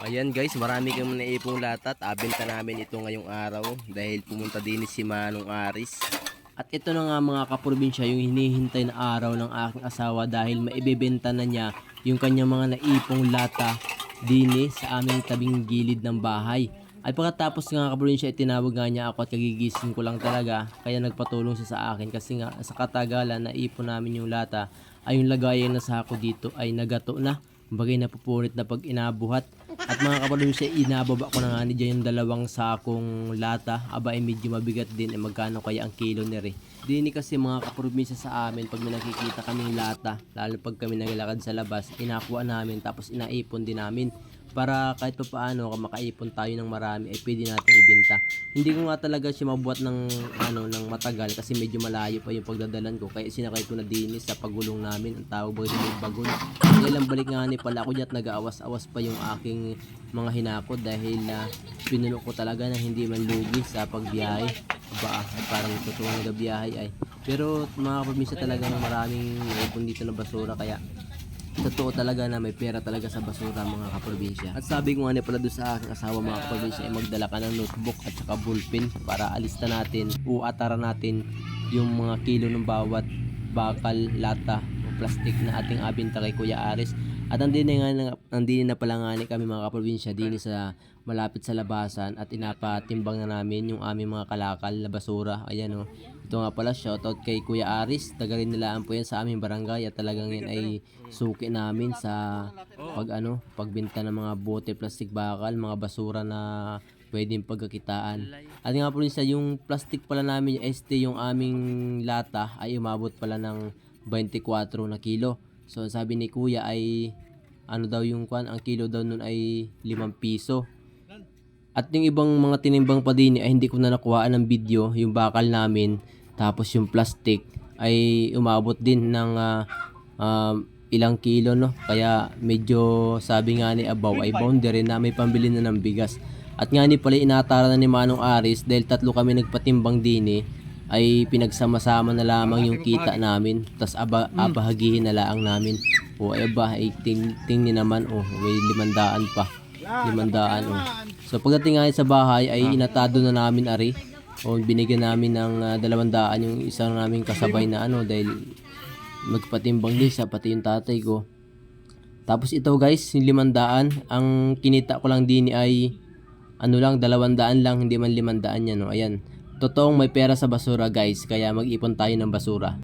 Ayan guys, marami kami naipong latat. Abenta namin ito ngayong araw dahil pumunta din si Manong Aris. At ito na nga mga kaprobinsya yung hinihintay na araw ng aking asawa dahil maibebenta na niya yung kanyang mga naipong lata dini sa aming tabing gilid ng bahay. At pagkatapos nga kaprobinsya, tinawag nga niya ako at kagigising ko lang talaga. Kaya nagpatulong siya sa akin kasi nga sa katagalan na ipon namin yung lata ay yung lagayan na sako dito ay nagato na. Bagay napupunit na pag inabuhat. At mga kapatid siya, inababa ko na nga ni yung dalawang sakong lata. Aba ay medyo mabigat din. Eh, magkano kaya ang kilo ni Re. Dini kasi mga kaprobinsya sa amin, pag may nakikita kaming lata, lalo pag kami naglalakad sa labas, inakuha namin tapos inaipon din namin para kahit pa paano makaipon tayo ng marami ay pwede natin ibenta. Hindi ko nga talaga siya mabuhat ng ano ng matagal kasi medyo malayo pa yung pagdadalan ko kaya sinakay ko na dinis sa pagulong namin ang tawag ba yung bagol. Kailang balik nga ni pala ako diyan nag-aawas-awas pa yung aking mga hinakot dahil na pinuno ko talaga na hindi man lugi sa pagbiyahe. Ba, parang totoo na ay. Pero mga kapamisa talagang maraming ipon dito na basura kaya totoo talaga na may pera talaga sa basura mga kaprobinsya. At sabi ko nga ni pala doon sa aking asawa mga kaprobinsya ay magdala ka ng notebook at saka ballpen para alista natin o atara natin yung mga kilo ng bawat bakal, lata plastic na ating abinta kay Kuya Aris. At nandun na, nga, nandun na pala nga ni kami mga kaprobinsya din sa malapit sa labasan at inapatimbang na namin yung aming mga kalakal na basura. Ayan o. Ito nga pala, shoutout kay Kuya Aris. Taga rin nilaan po yan sa aming barangay at talagang yan ay suki namin sa pag ano, pagbenta ng mga bote, plastic bakal, mga basura na pwedeng pagkakitaan. At nga po rin sa yung plastic pala namin, ST, yung aming lata ay umabot pala ng 24 na kilo. So sabi ni Kuya ay ano daw yung kwan, ang kilo daw nun ay 5 piso. At yung ibang mga tinimbang pa din ay hindi ko na nakuhaan ng video, yung bakal namin, tapos yung plastic ay umabot din ng ah, um, ilang kilo no. Kaya medyo sabi nga ni Abaw ay boundary na may pambili na ng bigas. At nga ni pala inatara na ni Manong Aris dahil tatlo kami nagpatimbang din eh, ay pinagsama-sama na lamang yung kita namin. Tapos aba, abahagihin na lang namin. O ay ba, ay ting, tingin naman, oh, may limandaan pa. Limandaan, oh. So pagdating nga sa bahay ay inatado na namin ari. O binigyan namin ng ah, dalawang daan yung isang naming kasabay na ano dahil magpatimbang din siya pati yung tatay ko. Tapos ito guys, yung limandaan, ang kinita ko lang din ay ano lang, dalawang daan lang, hindi man limandaan yan. No? Ayan, totoong may pera sa basura guys, kaya mag-ipon tayo ng basura.